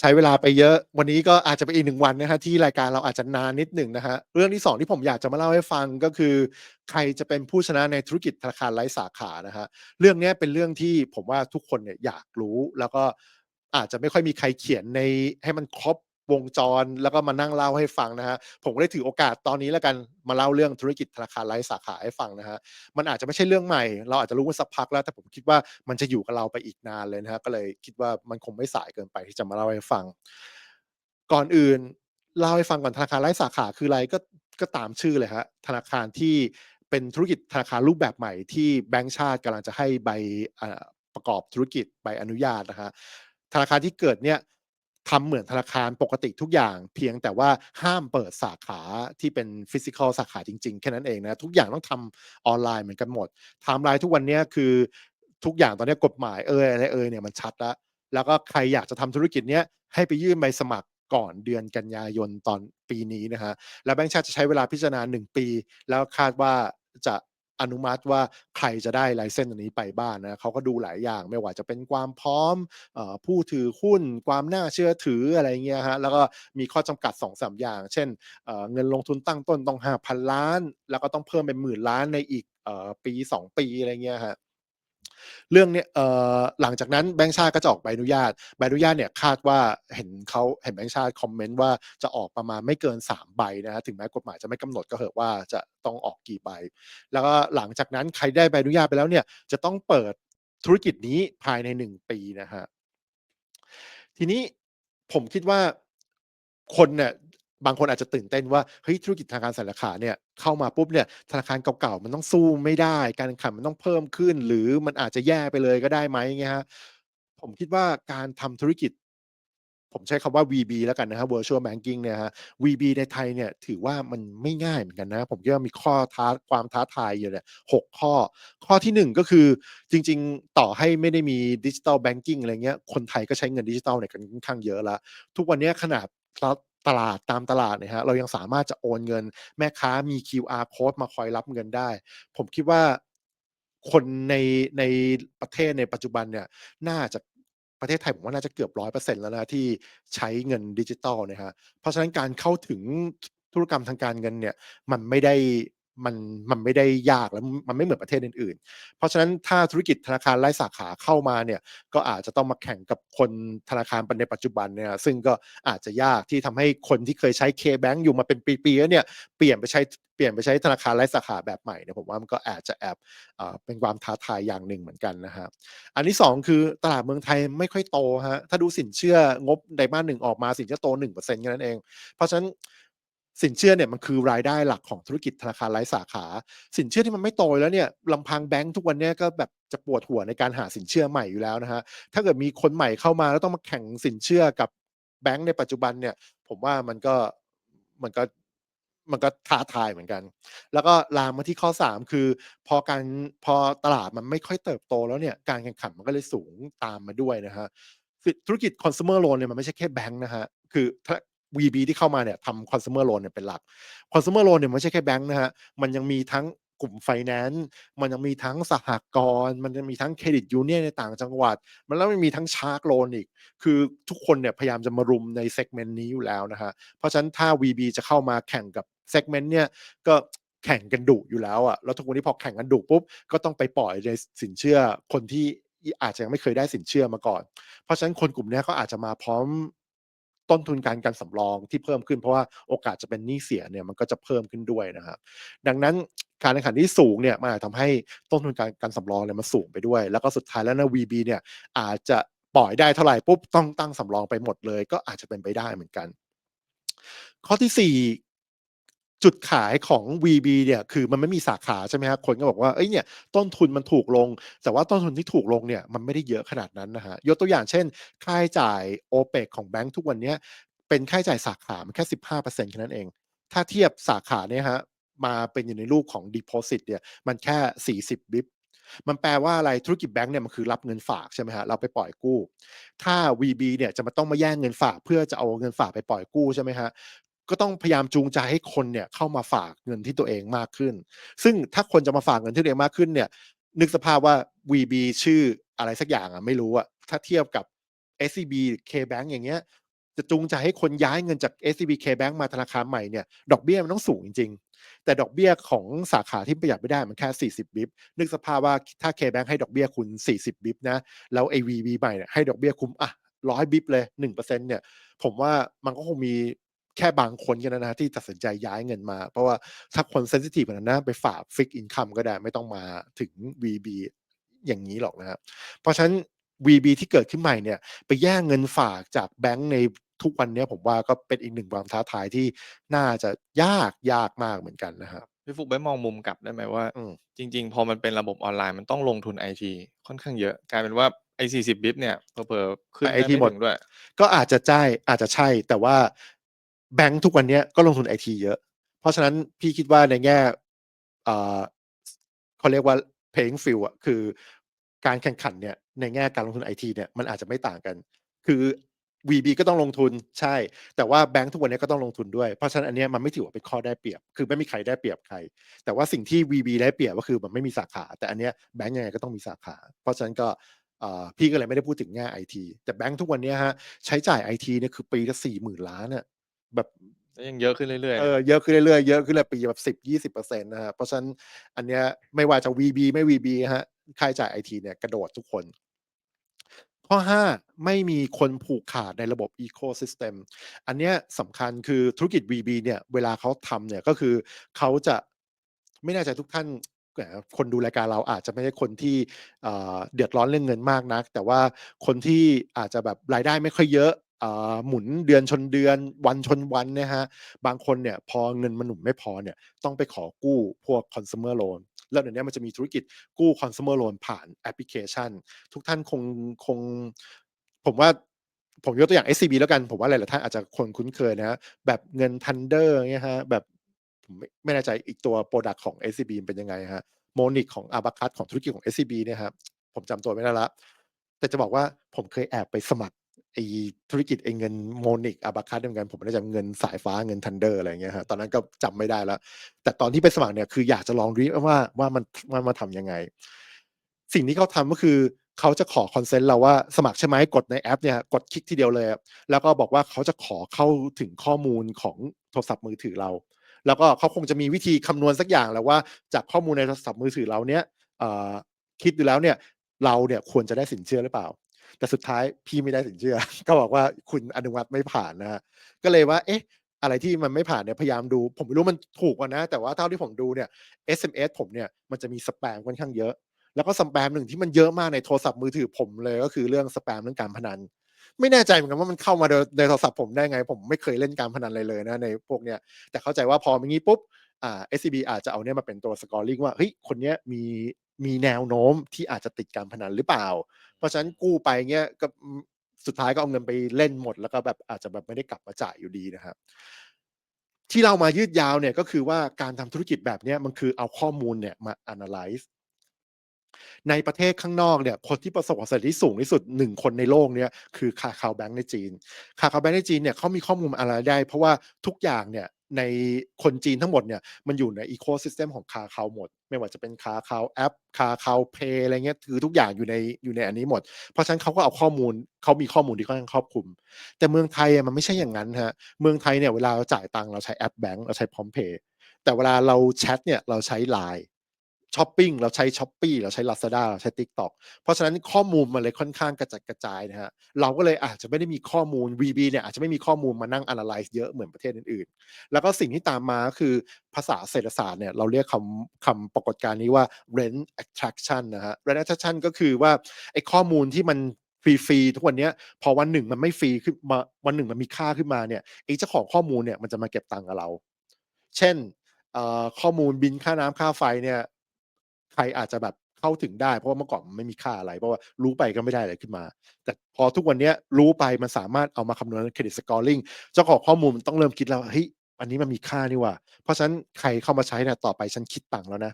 ใช้เวลาไปเยอะ วันนี้ก็อาจจะเป็นอีกหนึ่งวันนะครับที่รายการเราอาจจะนานนิดหนึ่งนะฮะเรื่องที่ 2 ที่ผมอยากจะมาเล่าให้ฟังก็คือ ใครจะเป็นผู้ชนะในธุรกิจธนาคารไร้สาขานะฮะเรื่องนี้เป็นเรื่องที่ผมว่าทุกคนเนี่ยอยากรู้แล้วก็อาจจะไม่ค่อยมีใครเขียนในให้มันครบ วงจรแล้วก็มานั่งเล่าให้ฟังนะครับผมก็เลยถือโอกาสตอนนี้แล้วกันมาเล่าเรื่องธุรกิจธนาคารไร้สาขาให้ฟังนะครับมันอาจจะไม่ใช่เรื่องใหม่ เราอาจจะรู้มาสักพักแล้ว แต่ผมคิดว่ามันจะอยู่กับเราไปอีกนานเลยนะครับก็เลยคิดว่ามันคงไม่สายเกินไปที่จะมาเล่าให้ฟัง ก่อนอื่นเล่าให้ฟังก่อนธนาคารไร้สาขาคืออะไรก็ก็ตามชื่อเลยครับธนาคารที่เป็นธุรกิจธนาคารรูปแบบใหม่ที่แบงก์ชาติกำลังจะให้ใบประกอบธุรกิจใบอนุญาตนะครับธนาคารที่เกิดเนี่ย ทำเหมือนธนาคารปกติทุกอย่าง เพียงแต่ว่าห้ามเปิดสาขาที่เป็น Physical สาขาจริง ๆ แค่นั้นเองนะ ทุกอย่างต้องทำออนไลน์เหมือนกันหมดไทม์ไลน์ทุกวันนี้คือทุกอย่างตอนนี้กฎหมายเอยอะไรเอยเนี่ยมันชัดแล้วแล้วก็ใครอยากจะทำธุรกิจเนี้ยให้ไปยื่นใบสมัครก่อนเดือนกันยายนตอนปีนี้นะครับแล้วแบงก์ชาติจะใช้เวลาพิจารณา 1 ปี แล้วคาดว่าจะ อนุมัติว่าใครจะได้ไลเซนส์อันนี้ไปบ้างนะเขาก็ดูหลายอย่างไม่ว่าจะเป็นความพร้อมอผู้ถือหุ้น ความน่าเชื่อถืออะไรเงี้ยฮะแล้วก็มีข้อจำกัด2-3อย่าง เช่นเเงินลงทุนตั้งต้นต้อง 5,000 ล้าน แล้วก็ต้องเพิ่มเป็นหมื่นล้านในอีกเอ่อปี 2 ปีอะไรเงี้ยฮะ เรื่องเนี้ยหลังจากนั้นแบงก์ชาติก็จะออกใบอนุญาตใบอนุญาตเนี่ยคาดว่าเห็นเขาเห็นแบงก์ชาติคอมเมนต์ว่าจะออกประมาณไม่เกิน 3 ใบนะครับถึงแม้กฎหมายจะไม่กำหนดก็เหอะว่าจะต้องออกกี่ใบ แล้วก็หลังจากนั้นใครได้ใบอนุญาตไปแล้วเนี่ยจะต้องเปิดธุรกิจนี้ภายใน 1 ปีนะครับทีนี้ผมคิดว่าคนเนี่ย บางคนอาจจะตื่นเต้นว่าเฮ้ยธุรกิจธนาคารสาขาเนี่ยเข้ามาปุ๊บเนี่ยธนาคารเก่าๆมันต้องสู้ไม่ได้ การแข่งขันมันต้องเพิ่มขึ้น หรือมันอาจจะแย่ไปเลยก็ได้ไหมอย่างเงี้ยครับผมคิดว่าการทำธุรกิจ ผมใช้คำว่า VB แล้วกันนะครับ Virtual Banking เนี่ยครับ VB ในไทยเนี่ยถือว่ามันไม่ง่ายเหมือนกันนะ ผมคิดว่ามีข้อท้าความท้าทายอยู่เนี่ย6ข้อ ข้อที่ 1 ก็คือจริง ๆ ต่อให้ไม่ได้มีดิจิทัลแบงกิ้งอะไรเงี้ยคนไทยก็ใช้เงินดิจิทัลเนี่ยกันค่อนข้างเยอะล้วทุกวันนี้ขนาด ตลาดตามตลาดเนี่ยฮะเรายังสามารถจะโอนเงิน แม่ค้ามี QR Code มาคอยรับเงินได้ ผมคิดว่าคนในในประเทศในปัจจุบันเนี่ยน่าจะประเทศไทยผมว่าน่าจะเกือบร้อยเปอร์เซ็นต์แล้วนะที่ใช้เงินดิจิทัลนะฮะเพราะฉะนั้นการเข้าถึงธธุรกรรมทางการเงินเนี่ยมันไม่ได้ มันมันไม่ได้ยากแล้วมันไม่เหมือนประเทศอื่นๆ เพราะฉะนั้นถ้าธุรกิจธนาคารไร้สาขาเข้ามาเนี่ยก็อาจจะต้องมาแข่งกับคนธนาคารในปัจจุบันเนี่ยซึ่งก็อาจจะยากที่ทำให้คนที่เคยใช้ K-Bank อยู่มาเป็นปีๆแล้วเนี่ยเปลี่ยนไปใช้เปลี่ยนไปใช้ธนาคารไร้สาขาแบบใหม่เนี่ยผมว่ามันก็อาจจะแอบเป็นความท้าทายอย่างหนึ่งเหมือนกันนะครับอันที่ 2 คือตลาดเมืองไทยไม่ค่อยโตครับถ้าดูสินเชื่องบไตรมาส1ออกมาสินเชื่อโต1%แค่นั้นเอง เพราะฉะนั้น สินเชื่อเนี่ยมันคือรายได้หลักของธุรกิจธนาคารไร้สาขา สินเชื่อที่มันไม่โตแล้วเนี่ยลำพังแบงก์ทุกวันเนี้ยก็แบบจะปวดหัวในการหาสินเชื่อใหม่อยู่แล้วนะครับถ้าเกิดมีคนใหม่เข้ามาแล้วต้องมาแข่งสินเชื่อกับแบงก์ในปัจจุบันเนี่ย ผมว่ามันก็มันก็มันก็ท้าทายเหมือนกัน แล้วก็ลามมาที่ข้อ 3 คือ พอการพอตลาดมันไม่ค่อยเติบโตแล้วเนี่ยการแข่งขันมันก็เลยสูงตามมาด้วยนะครับคือธุรกิจ Consumer Loan เนี่ยมันไม่ใช่แค่แบงก์นะครับคือ VB ที่เข้ามาเนี่ยทำ Consumer Loan เนี่ยเป็นหลัก Consumer Loan เนี่ยมันไม่ใช่แค่แบงก์นะครับมันยังมีทั้งกลุ่มไฟแนนซ์มันยังมีทั้งสหกรณ์มันยังมีทั้งเครดิตยูเนี่ยในต่างจังหวัด มันแล้วมันมีทั้ง Shark Loan อีก คือทุกคนเนี่ยพยายามจะมารุมใน segment นี้อยู่แล้วนะครับเพราะฉะนั้นถ้า VB จะเข้ามาแข่งกับ segment เนี่ยก็แข่งกันดุอยู่แล้วอะแล้วทุกวันนี้พอแข่งกันดุปุ๊บก็ต้องไปปล่อยในสินเชื่อคนที่อาจจะยังไม่เคยได้สินเชื่อมาก่อน เพราะฉะนั้นคนกลุ่มนี้เขาอาจจะมาพร้อม ต้นทุนการการสำรองที่เพิ่มขึ้นเพราะว่าโอกาสจะเป็นหนี้เสียเนี่ยมันก็จะเพิ่มขึ้นด้วยนะครับดังนั้นการแข่งขันที่สูงเนี่ยมันอาจทำให้ต้นทุนการการสำรองเนี่ยมันสูงไปด้วย แล้วก็สุดท้ายแล้วนะ VB เนี่ยอาจจะปล่อยได้เท่าไหร่ปุ๊บต้องตั้งสำรองไปหมดเลย ก็อาจจะเป็นไปได้เหมือนกัน ข้อที่ 4 จุดขายของ VB เนี่ยคือมันไม่มีสาขาใช่ไหมครับคนก็บอกว่าเฮ้ยเนี่ยต้นทุนมันถูกลง แต่ว่าต้นทุนที่ถูกลงเนี่ยมันไม่ได้เยอะขนาดนั้นนะครับยกตัวอย่างเช่น ค่าใช้จ่าย OPEX ของแบงก์ทุกวันเนี้ยเป็นค่าใช้จ่ายสาขามันแค่ 15%แค่นั้นเอง ถ้าเทียบสาขาเนี่ยครับมาเป็นอยู่ในรูปของดิโพซิตเนี่ยมันแค่ 40บิปมันแปลว่าอะไรธุรกิจแบงก์เนี่ยมันคือรับเงินฝากใช่ไหมครับเราไปปล่อยกู้ ถ้า VB เนี่ยจะมาต้องมาแย่งเงินฝากเพื่อจะเอาเงินฝากไปปล่อยกู้ใช่ไหมครับ ก็ต้องพยายามจูงใจให้คนเนี่ยเข้ามาฝากเงินที่ตัวเองมากขึ้น ซึ่งถ้าคนจะมาฝากเงินที่ตัวเองมากขึ้นเนี่ยนึกสภาพว่า VB ชื่ออะไรสักอย่างอะไม่รู้อะถ้าเทียบกับ SCB K-Bank อย่างเงี้ยจะจูงใจให้คนย้ายเงินจาก SCB K-Bank มาธนาคารใหม่เนี่ยดอกเบี้ยมันต้องสูงจริง ๆ แต่ดอกเบี้ยของสาขาที่ประหยัดไม่ได้มันแค่ 40 บิปนึกสภาพว่าถ้า K-Bank ให้ดอกเบี้ยคุณ 40 บิปนะแล้ว AVB ใหม่เนี่ยให้ดอกเบี้ยคุณอะร้อยบิปเลย1%เนี่ยผมว่ามันก็คงมี แค่บางคนกันนะที่ตัดสินใจย้ายเงินมา เพราะว่าถ้าคนเซนซิทีฟแบบนั้นนะไปฝากฟิกอินคัมก็ได้ไม่ต้องมาถึง VB อย่างนี้หรอกนะครับเพราะฉะนั้น VB ที่เกิดขึ้นใหม่เนี่ยไปแย่งเงินฝากจากแบงก์ในทุกวันเนี้ยผมว่าก็เป็นอีกหนึ่งความท้าทายที่น่าจะยากยากมากเหมือนกันนะครับพี่ฟุกไม่มองมุมกลับได้ไหมว่าอืมจริง ๆ พอมันเป็นระบบออนไลน์มันต้องลงทุนไอทีค่อนข้างเยอะ กลายเป็นว่าไอ้40บิปเนี่ยเผลอๆขึ้นไอได้ทีไม่หมดถึงด้วย ก็อาจจะใช่อาจจะใช่แต่ว่า แบงก์ทุกวันนี้ก็ลงทุนไอทีเยอะ เพราะฉะนั้นพี่คิดว่าในแง่เขาเรียกว่า playing field อะคือการแข่งขันเนี่ยในแง่การลงทุนไอทีเนี่ยมันอาจจะไม่ต่างกัน คือ VB ก็ต้องลงทุนใช่ แต่ว่าแบงก์ทุกวันนี้ก็ต้องลงทุนด้วย เพราะฉะนั้นอันเนี้ยมันไม่ถือว่าเป็นข้อได้เปรียบ คือไม่มีใครได้เปรียบใคร แต่ว่าสิ่งที่ VB ได้เปรียบก็คือมันไม่มีสาขา แต่อันเนี้ยแบงก์ยังไงก็ต้องมีสาขา เพราะฉะนั้นก็พี่ก็เลยไม่ได้พูดถึงแง่ไอทีแต่แบงก์ทุกวันนี้ฮะใช้จ่ายไอทีเนี่ยคือปีละสี่หมื่นล้านอะ แบบแล้วยังเยอะขึ้นเรื่อยๆเออเยอะขึ้นเรื่อยๆเยอะขึ้นเลยปีแบบสิบยี่สิบเปอร์เซ็นต์นะฮะเพราะฉะนั้นอันเนี้ยไม่ว่าจะ VB ไม่ VB ฮะค่าใช้จ่ายไอทีเนี่ยกระโดดทุกคน ข้อ 5 ไม่มีคนผูกขาดในระบบ Ecosystem อันเนี้ยสำคัญคือธุรกิจ VB เนี่ยเวลาเขาทำเนี่ยก็คือเขาจะไม่แน่ใจทุกท่านแหมคนดูรายการเราอาจจะไม่ใช่คนที่เอ่อเดือดร้อนเรื่องเงินมากนัก แต่ว่าคนที่อาจจะแบบรายได้ไม่ค่อยเยอะเอ่อ หมุนเดือนชนเดือนวันชนวันนะฮะบางคนเนี่ยพอเงินมันหนุนไม่พอเนี่ยต้องไปขอกู้พวก consumer loan แล้วเดี๋ยวนี้มันจะมีธุรกิจกู้ consumer loan ผ่านแอปพลิเคชัน ทุกท่านคงคง ผมว่าผมยกตัวอย่าง SCB แล้วกัน ผมว่าหลายๆท่านอาจจะคนคุ้นเคยนะฮะแบบเงิน Thunder เงี้ยฮะแบบผมไม่แน่ใจอีกตัว Product ของ SCB เป็นยังไงฮะโมนิกของ a b a c u s ของธุรกิจของ SCB เนี่ยครับผมจำตัวไม่ได้ละ แต่จะบอกว่าผมเคยแอบไปสมัคร ไอ้ธุรกิจไอ้เงินโมนิกอาบาคัสเหมือนกันผมไม่ได้จำเงินสายฟ้าเงินทันเดอร์อะไรอย่างเงี้ยฮะตอนนั้นก็จำไม่ได้แล้ว แต่ตอนที่ไปสมัครเนี่ยคืออยากจะลองรีว่าว่ามันว่ามาทำยังไง สิ่งที่เขาทำก็คือเขาจะขอคอนเซนต์เราว่าสมัครใช่ไหมกดในแอปเนี่ยกดคลิกทีเดียวเลย แล้วก็บอกว่าเขาจะขอเข้าถึงข้อมูลของโทรศัพท์มือถือเรา แล้วก็เขาคงจะมีวิธีคำนวณสักอย่างแล้วว่าจากข้อมูลในโทรศัพท์มือถือเราเนี่ยคิดดูแล้วเนี่ยเราเนี่ยควรจะได้สินเชื่อหรือเปล่า แต่สุดท้ายพี่ไม่ได้สินเชื่อ ก็บอกว่าคุณอนุมัติไม่ผ่านนะฮะก็เลยว่าเอ๊ะอะไรที่มันไม่ผ่านเนี่ยพยายามดู ผมไม่รู้มันถูกกว่านะ แต่ว่าเท่าที่ผมดูเนี่ย SMS ผมเนี่ยมันจะมีสแปมค่อนข้างเยอะ แล้วก็สแปมหนึ่งที่มันเยอะมากในโทรศัพท์มือถือผมเลยก็คือเรื่องสแปมเรื่องการพนัน ไม่แน่ใจเหมือนกันว่ามันเข้ามาในโทรศัพท์ผมได้ไง ผมไม่เคยเล่นการพนันเลยเลยนะในพวกเนี้ยแต่เข้าใจว่าพอมันงี้ปุ๊บอ่า SCB อาจจะเอาเนี่ยมาเป็นตัวสกอร์ลิงว่าเฮ้ยคนเนี้ยมี มีแนวโน้มที่อาจจะติดการพนันหรือเปล่า เพราะฉะนั้นกู้ไปเงี้ยก็สุดท้ายก็เอาเงินไปเล่นหมด แล้วก็แบบอาจจะแบบไม่ได้กลับมาจ่ายอยู่ดีนะครับที่เรามายืดยาวเนี่ยก็คือว่าการทำธุรกิจแบบเนี้ยมันคือเอาข้อมูลเนี่ยมา analyze ในประเทศข้างนอกเนี่ยคนที่ประสบความสำเร็จที่สูงที่สุดหนึ่งคนในโลกเนี่ยคือคาคาวแบงก์ในจีน คาคาวแบงก์ในจีนเนี่ยเขามีข้อมูลอะไรได้ เพราะว่าทุกอย่างเนี่ย ในคนจีนทั้งหมดเนี่ยมันอยู่ในอีโคซิสเต็มของคาคาวหมด ไม่ว่าจะเป็นคาคาวแอปคาคาวเพย์อะไรเงี้ยคือทุกอย่างอยู่ในอยู่ในอันนี้หมด เพราะฉะนั้นเขาก็เอาข้อมูลเขามีข้อมูลที่ค่อนข้างครอบคลุม แต่เมืองไทยมันไม่ใช่อย่างนั้นฮะเมืองไทยเนี่ยเวลาเราจ่ายตังค์เราใช้แอปแบงก์เราใช้พร้อมเพย์แต่เวลาเราแชทเนี่ยเราใช้ไลน์ ช้อปปิ้งเราใช้ช้อปปี้เราใช้ Lazada เราใช้ TikTok เพราะฉะนั้นข้อมูลมันเลยค่อนข้างกระจัดกระจายนะฮะเราก็เลยอาจจะไม่ได้มีข้อมูล VB เนี่ยอาจจะไม่มีข้อมูลมานั่ง analyze เยอะเหมือนประเทศอื่นๆ แล้วก็สิ่งที่ตามมาคือภาษาเศรษฐศาสตร์เนี่ยเราเรียกคำคำปรากฏการณ์นี้ว่า rent attraction นะฮะ rent attraction ก็คือว่าไอ้ข้อมูลที่มันฟรีๆทุกวันเนี้ยพอวันหนึ่งมันไม่ฟรีขึ้นมาวันหนึ่งมันมีค่าขึ้นมาเนี่ยไอ้เจ้าของข้อมูลเนี่ยมันจะมาเก็บตังค์กับเรา เช่นข้อมูลบินค่าน้ำค่าไฟเนี่ย ใครอาจจะแบบเข้าถึงได้ เพราะว่าเมื่อก่อนมันไม่มีค่าอะไร เพราะว่ารู้ไปก็ไม่ได้อะไรขึ้นมา แต่พอทุกวันนี้รู้ไปมันสามารถเอามาคำนวณเครดิตสกอร์ลิงเจ้าของข้อมูลมันต้องเริ่มคิดแล้วเฮ้ยอันนี้มันมีค่านี่ว่า เพราะฉะนั้นใครเข้ามาใช้เนี่ยต่อไปฉันคิดตังค์แล้วนะ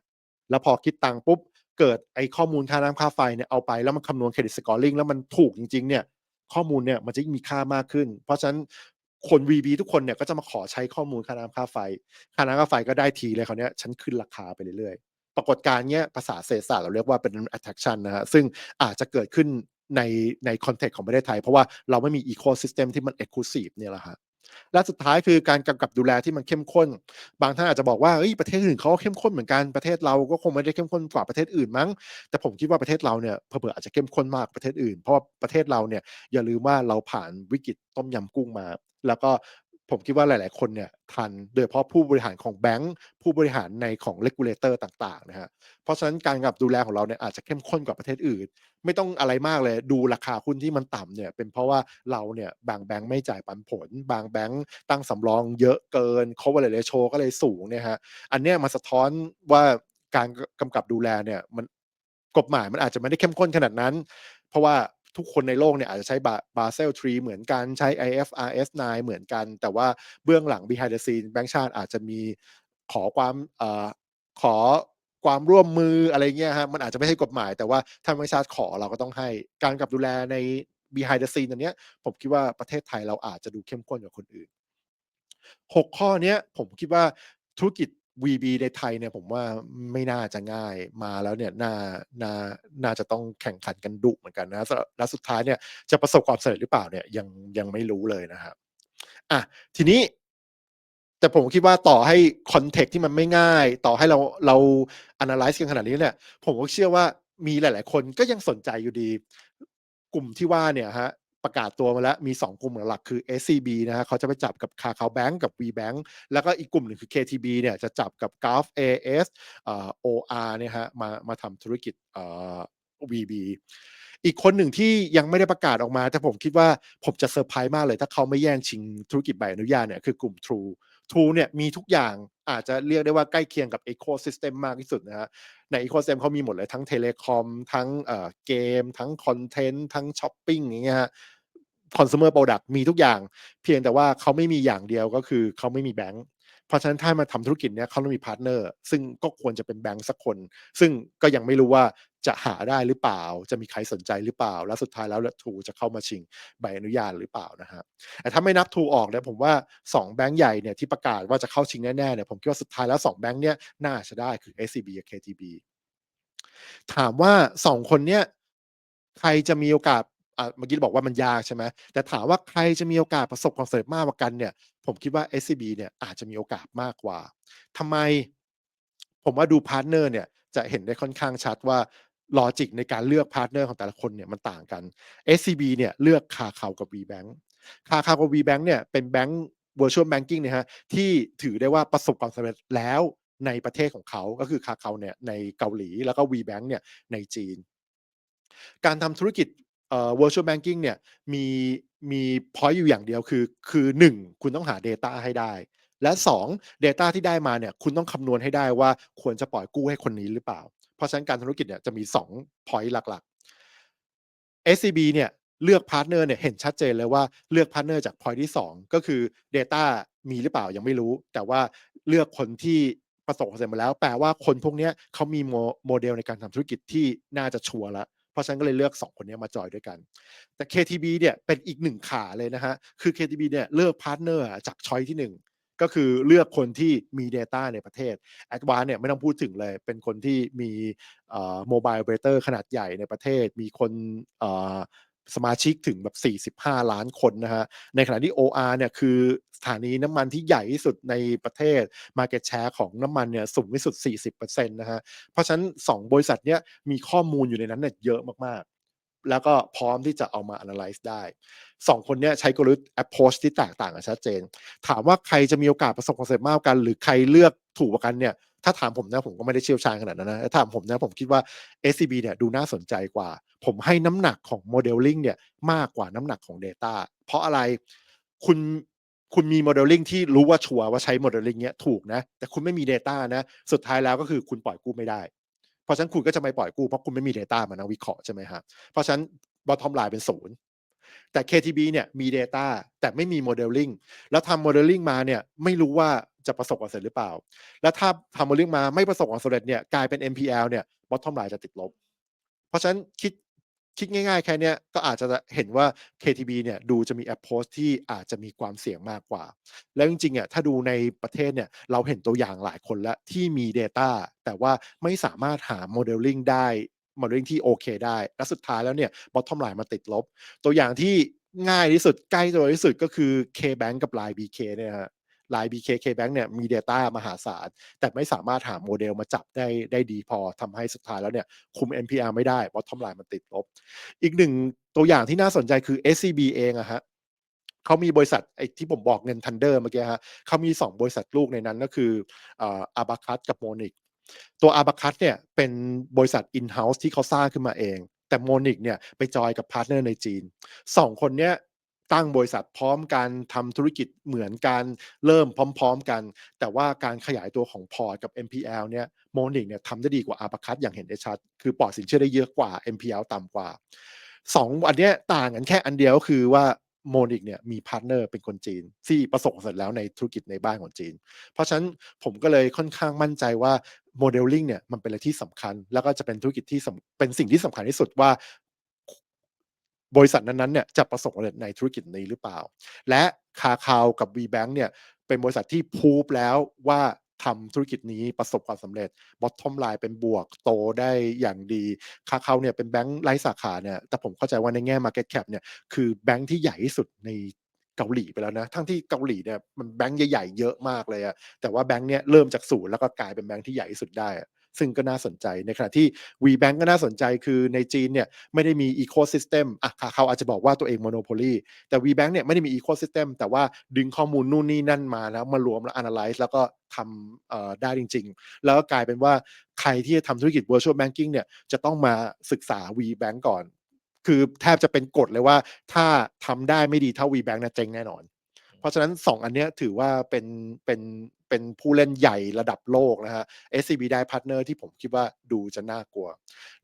แล้วพอคิดตังค์ปุ๊บเกิดไอ้ข้อมูลค่าน้ำค่าไฟเนี่ยเอาไปแล้วมันคำนวณเครดิตสกอร์ลิงแล้วมันถูกจริงๆเนี่ยข้อมูลเนี่ยมันจะมีค่ามากขึ้น เพราะฉะนั้นคน VB ทุกคนเนี่ยก็จะมาขอใช้ข้อมูลค่าน้ำค่าไฟ ค่าน้ำค่าไฟก็ได้ทีเลยคราวเนี้ยฉันขึ้นราคาไปเรื่อย ปรากฏการณ์เนี้ยภาษาเศรษฐศาสตร์เราเรียกว่าเป็น attraction นะฮะซึ่งอาจจะเกิดขึ้นในในคอนเทกต์ของประเทศไทย เพราะว่าเราไม่มี ecosystem ที่มัน exclusive เนี่ยแหละฮะและสุดท้ายคือการกำกับดูแลที่มันเข้มข้น บางท่านอาจจะบอกว่าเอ้ยประเทศอื่นเขาเข้มข้นเหมือนกันประเทศเราก็คงไม่ได้เข้มข้นกว่าประเทศอื่นมั้ง แต่ผมคิดว่าประเทศเราเนี่ยเผลออาจจะเข้มข้นมากประเทศอื่น เพราะว่าประเทศเราเนี่ยอย่าลืมว่าเราผ่านวิกฤตต้มยำกุ้งมา แล้วก็ ผมคิดว่าหลาย ๆ คนเนี่ยทันโดยเฉพาะผู้บริหารของแบงก์ผู้บริหารในของเลกูลเลเตอร์ต่าง ๆ นะฮะเพราะฉะนั้นการกับดูแลของเราเนี่ยอาจจะเข้มข้นกว่าประเทศอื่น ไม่ต้องอะไรมากเลยดูราคาหุ้นที่มันต่ำเนี่ยเป็นเพราะว่าเราเนี่ยบางแบงก์ไม่จ่ายปันผล บางแบงก์ตั้งสำรองเยอะเกิน coverage ratio ก็เลยสูงเนี่ยฮะอันเนี้ยมันสะท้อนว่าการกำกับดูแลเนี่ยมันกฎหมายมันอาจจะไม่ได้เข้มข้นขนาดนั้น เพราะว่า ทุกคนในโลกเนี่ยอาจจะใช้บาเซล3เหมือนกันใช้ IFRS 9 เหมือนกัน แต่ว่าเบื้องหลัง behind the scene แบงก์ชาติอาจจะมีขอความอขอความร่วมมืออะไรเงี้ยฮะมันอาจจะไม่ใช่กฎหมาย แต่ว่าถ้าแบงก์ชาติขอเราก็ต้องให้การกำกับดูแลใน behind the scene อันเนี้ยผมคิดว่าประเทศไทยเราอาจจะดูเข้มข้นกว่าคนอื่น 6 ข้อเนี้ยผมคิดว่าธุรกิจ VB ในไทยเนี่ยผมว่าไม่น่าจะง่ายมาแล้วเนี่ยน่าน่าน่าจะต้องแข่งขันกันดุเหมือนกันนะสแล้วสุดท้ายเนี่ยจะประสบความสำเร็จหรือเปล่าเนี่ยยังยังไม่รู้เลยนะครับอะทีนี้ แต่ผมคิดว่าต่อให้คอนเทกต์ที่มันไม่ง่าย ต่อให้เราเรา analyze กันขนาดนี้เนี่ย ผมก็เชื่อว่ามีหลาย ๆ คนก็ยังสนใจอยู่ดี กลุ่มที่ว่าเนี่ยฮะ ประกาศตัวมาแล้วมี 2 กลุ่มหลักคือ SCB นะฮะเขาจะไปจับกับคาคาแบงก์กับ VBank แล้วก็อีกกลุ่มหนึ่งคือ KTB เนี่ยจะจับกับ Gulf AS เอ่อ OR เนี่ยฮะมามาทำธุรกิจเอ่อ VB อีกคนหนึ่งที่ยังไม่ได้ประกาศออกมา แต่ผมคิดว่าผมจะเซอร์ไพรส์มากเลย ถ้าเขาไม่แย่งชิงธุรกิจใบอนุญาตเนี่ยคือกลุ่ม True True เนี่ยมีทุกอย่าง อาจจะเรียกได้ว่าใกล้เคียงกับ Ecosystem มากที่สุดนะฮะใน Ecosystem เขามีหมดเลยทั้งเทเลคอมทั้งเกม ทั้งคอนเทนต์ทั้งช้อปปิ้งอย่างเงี้ยฮะคอน sumer product มีทุกอย่าง เพียงแต่ว่าเขาไม่มีอย่างเดียวก็คือเขาไม่มีแบงค์ เพราะฉะนั้นถ้ามาทำธุรกิจเนี้ยเขาต้องมีพาร์ทเนอร์ซึ่งก็ควรจะเป็นแบงก์สักคน ซึ่งก็ยังไม่รู้ว่าจะหาได้หรือเปล่า จะมีใครสนใจหรือเปล่า แล้วสุดท้ายแล้วทูจะเข้ามาชิงใบอนุญาตหรือเปล่านะฮะแต่ถ้าไม่นับทูออกเนี่ยผมว่า 2 แบงก์ใหญ่เนี่ยที่ประกาศว่าจะเข้าชิงแน่ๆเนี่ยผมคิดว่าสุดท้ายแล้ว 2 แบงก์เนี่ยน่าจะได้คือ SCB กับ KTB ถามว่า 2 คนเนี้ยใครจะมีโอกาส อะเมื่อกี้บอกว่ามันยากใช่ไหมแต่ถามว่าใครจะมีโอกาสประสบความสำเร็จมากกว่ากันเนี่ย ผมคิดว่า SCB เนี่ยอาจจะมีโอกาสมากกว่าทำไม ผมว่าดูพาร์ทเนอร์เนี่ยจะเห็นได้ค่อนข้างชัดว่าลอจิกในการเลือกพาร์ทเนอร์ของแต่ละคนเนี่ยมันต่างกัน SCB เนี่ยเลือกคาคากับ VBank คาคากับ VBank เนี่ยเป็นแบงก์ virtual banking นะฮะที่ถือได้ว่าประสบความสำเร็จแล้วในประเทศของเขาก็คือคาคาเนี่ยในเกาหลีแล้วก็ VBank เนี่ยในจีน การทำธุรกิจ เอ่อ virtual banking เนี่ยมีมี point อยู่อย่างเดียวคือคือ 1 คุณต้องหา Data ให้ได้ และ 2 Data ที่ได้มาเนี่ยคุณต้องคำนวณให้ได้ว่าควรจะปล่อยกู้ให้คนนี้หรือเปล่า เพราะฉะนั้นการธุรกิจเนี่ยจะมี 2 point หลักๆ SCB เนี่ยเลือกพาร์ทเนอร์เนี่ยเห็นชัดเจนเลยว่าเลือกพาร์ทเนอร์จาก point ที่ 2 ก็คือ Data มีหรือเปล่ายังไม่รู้ แต่ว่าเลือกคนที่ประสบความสำเร็จมาแล้ว แปลว่าคนพวกนี้เขามีโมโมเดลในการทำธุรกิจที่น่าจะชัวร์แล้ว เพราะฉันก็เลยเลือก 2 คนนี้มาจอยด้วยกัน แต่ KTB เนี่ยเป็นอีกหนึ่งขาเลยนะฮะ คือ KTB เนี่ยเลือกพาร์ทเนอร์จากช้อยที่ 1ก็คือเลือกคนที่มี Data ในประเทศ a d v a n c e เนี่ยไม่ต้องพูดถึงเลย เป็นคนที่มีโมบายเบรเตอร์ขนาดใหญ่ในประเทศ มีคนเสมาชิกถึงแบบ 45 ล้านคนนะฮะ ในขณะที่ OR เนี่ยคือสถานีน้ำมันที่ใหญ่ที่สุดในประเทศ Market Share ของน้ำมันเนี่ยสูงที่สุด 40%นะฮะ เพราะฉะนั้น 2 บริษัทเนี้ยมีข้อมูลอยู่ในนั้นเนี่ยเยอะมากๆ แล้วก็พร้อมที่จะเอามา analyze ได้ 2 คนเนี้ยใช้กลยุทธ์ approach ที่แตกต่างกันชัดเจน ถามว่าใครจะมีโอกาสประสบความสำเร็จมากกว่ากัน หรือใครเลือกถูกกว่ากันเนี่ย ถ้าถามผมนะผมก็ไม่ได้เชี่ยวชาญขนาดนั้นนะถ้าถามผมนะผมคิดว่า SCB เนี่ยดูน่าสนใจกว่า ผมให้น้ำหนักของ modeling เนี่ยมากกว่าน้ำหนักของ Data เพราะอะไรคุณคุณมี modeling ที่รู้ว่าชัวร์ว่าใช้ modeling เนี้ยถูกนะ แต่คุณไม่มี Data นะสุดท้ายแล้วก็คือคุณปล่อยกู้ไม่ได้ เพราะฉะนั้นคุณก็จะไม่ปล่อยกู้เพราะคุณไม่มี Data มานั่งวิเคราะห์ใช่ไหมฮะเพราะฉะนั้น bottom line เป็นศูนย์แต่ KTB เนี่ยมี Data แต่ไม่มี modeling แล้วทำ modeling มาเนี่ยไม่รู้ว่า จะประสบความสำเร็จหรือเปล่า แล้วถ้าทำ modeling มาไม่ประสบความสำเร็จเนี่ยกลายเป็น NPL เนี่ย bottom line จะติดลบ เพราะฉะนั้นคิดคิดง่ายๆ แค่นี้ก็อาจจะเห็นว่า KTB เนี่ยดูจะมี approach ที่อาจจะมีความเสี่ยงมากกว่า แล้วจริงๆอะถ้าดูในประเทศเนี่ยเราเห็นตัวอย่างหลายคนแล้วที่มี Data แต่ว่าไม่สามารถหา Modeling ได้ Modeling ที่โอเคได้ และสุดท้ายแล้วเนี่ย Bottom line มันติดลบ ตัวอย่างที่ง่ายที่สุดใกล้ตัวที่สุดก็คือ KBank กับ Line BK เนี่ยค รับ Line BK KBank เนี่ยมี Data มหาศาล แต่ไม่สามารถหาโมเดลมาจับได้ได้ดีพอทำให้สุดท้ายแล้วเนี่ยคุม NPL ไม่ได้ Bottom line มันติดลบ อีกหนึ่งตัวอย่างที่น่าสนใจคือ SCB เองอะฮะเขามีบริษัทไอ้ที่ผมบอกเงิน Thunder เมื่อกี้ฮะเขามี 2 บริษัทลูกในนั้นก็คืออ่อ Abacus กับ Monic ตัว Abacus เนี่ยเป็นบริษัท in-house ที่เขาสร้างขึ้นมาเอง แต่ Monic เนี่ยไปจอยกับพาร์ทเนอร์ในจีน 2 คนเนี้ย ตั้งบริษัทพร้อมกันทำธุรกิจเหมือนกันเริ่มพร้อม ๆ กัน แต่ว่าการขยายตัวของพอร์ตกับ NPL เนี่ย Monic เนี่ยทำได้ดีกว่า Abacus อย่างเห็นได้ชัด คือปล่อยสินเชื่อได้เยอะกว่า NPL ต่ำกว่า2อันเนี้ยต่างกันแค่อันเดียวคือว่า Monic เนี่ยมีพาร์ทเนอร์เป็นคนจีน ที่ประสบความสำเร็จแล้วในธุรกิจในบ้านของจีน เพราะฉะนั้นผมก็เลยค่อนข้างมั่นใจว่า Modeling เนี่ยมันเป็นอะไรที่สำคัญ แล้วก็จะเป็นธุรกิจที่เป็นสิ่งที่สำคัญที่สุดว่า บริษัทนั้นๆเนี่ยจะประสบความสำเร็จในธุรกิจนี้หรือเปล่า และคาคาวกับ VBank เนี่ยเป็นบริษัทที่พูฟแล้วว่าทำธุรกิจนี้ประสบความสำเร็จ bottom line เป็นบวกโตได้อย่างดีคาคาเนี่ยเป็นแบงก์ไร้สาขาเนี่ยแต่ผมเข้าใจว่าในแง่ market cap เนี่ยคือแบงก์ที่ใหญ่ที่สุดในเกาหลีไปแล้วนะ ทั้งที่เกาหลีเนี่ยมันแบงก์ใหญ่ๆเยอะมากเลยอะแต่ว่าแบงก์เนี่ยเริ่มจากศูนย์แล้วก็กลายเป็นแบงก์ที่ใหญ่ที่สุดได้อะ ซึ่งก็น่าสนใจในขณะที่ VBank ก็น่าสนใจคือในจีนเนี่ยไม่ได้มี ecosystem อะเขาอาจจะบอกว่าตัวเอง monopoly แต่ VBank เนี่ยไม่ได้มี ecosystem แต่ว่าดึงข้อมูลนู่นนี่นั่นมาแล้วมารวมแล้ว analyze แล้วก็ทำได้จริง ๆ แล้วก็กลายเป็นว่าใครที่จะทำธุรกิจ virtual banking เนี่ยจะต้องมาศึกษา VBank ก่อน คือแทบจะเป็นกฎเลยว่าถ้าทำได้ไม่ดีเท่า VBank นะเจ๊งแน่นอน เพราะฉะนั้น 2 อันเนี้ยถือว่าเป็นเป็นเป็นผู้เล่นใหญ่ระดับโลกนะฮะ SCB ได้พาร์ทเนอร์ที่ผมคิดว่าดูจะน่ากลัว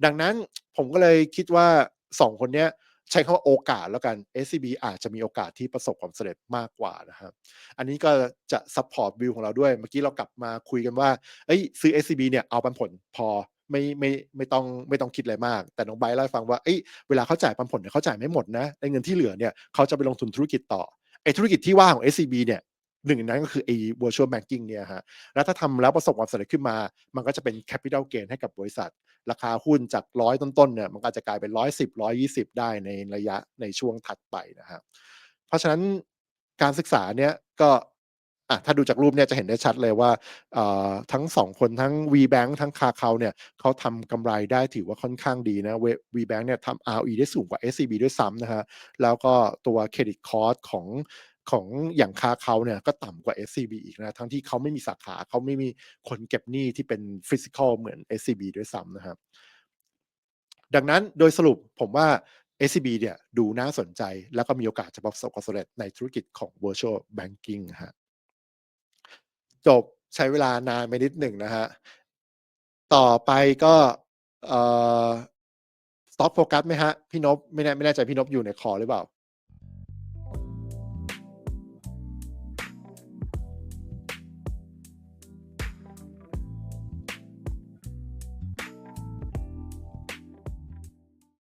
ดังนั้นผมก็เลยคิดว่า 2 คนเนี้ยใช้คำว่าโอกาสแล้วกัน SCB อาจจะมีโอกาสที่ประสบความสำเร็จมากกว่านะครับ อันนี้ก็จะซัพพอร์ตวิวของเราด้วย เมื่อกี้เรากลับมาคุยกันว่า เอ้ยซื้อ SCB เนี่ยเอาปันผลพอไม่ไม่ไม่ต้องไม่ต้องคิดอะไรมาก แต่น้องไบร์เล่าให้ฟังว่าเอ้ยเวลาเขาจ่ายปันผลเนี่ยเขาจ่ายไม่หมดนะในเงินที่เหลือเนี่ยเขาจะไปลงทุนธุรกิจต่อ ไอธุรกิจที่ว่าของ SCB เนี่ยหนึ่งในนั้นก็คือไอ้ virtual banking เนี่ยฮะ แล้วถ้าทำแล้วประสบความสำเร็จขึ้นมา มันก็จะเป็น capital gain ให้กับบริษัท ราคาหุ้นจากร้อยต้นๆเนี่ยมันก็จจะกลายเป็นร้อยสิบร้อยยี่สิบได้ในระยะในช่วงถัดไปนะครับเพราะฉะนั้นการศึกษาเนี่ยก็ อะถ้าดูจากรูปเนี่ยจะเห็นได้ชัดเลยว่าทั้งสองคนทั้ง VBank ทั้งคาเขาเนี่ยเขาทำกำไรได้ถือว่าค่อนข้างดีนะ V- VBank เนี่ยทำ ROE ได้สูงกว่า SCB ด้วยซ้ำนะฮะแล้วก็ตัวเครดิตคอร์สของของอย่างคาเขาเนี่ยก็ต่ำกว่า SCB อีกนะ ทั้งที่เขาไม่มีสาขาเขาไม่มีคนเก็บหนี้ที่เป็นฟิสิกอลเหมือน SCB ด้วยซ้ำนะครับ ดังนั้นโดยสรุปผมว่า SCB เนี่ยดูน่าสนใจ แล้วก็มีโอกาสจะประสบความสำเร็จในธุรกิจของ virtual banking ฮะ จบใช้เวลานานไปนิดหนึ่งนะฮะ ต่อไปก็เอ่อ stock focus ไหมฮะ พี่นพไม่แน่ไม่แน่ใจพี่นพอยู่ในคอหรือเปล่า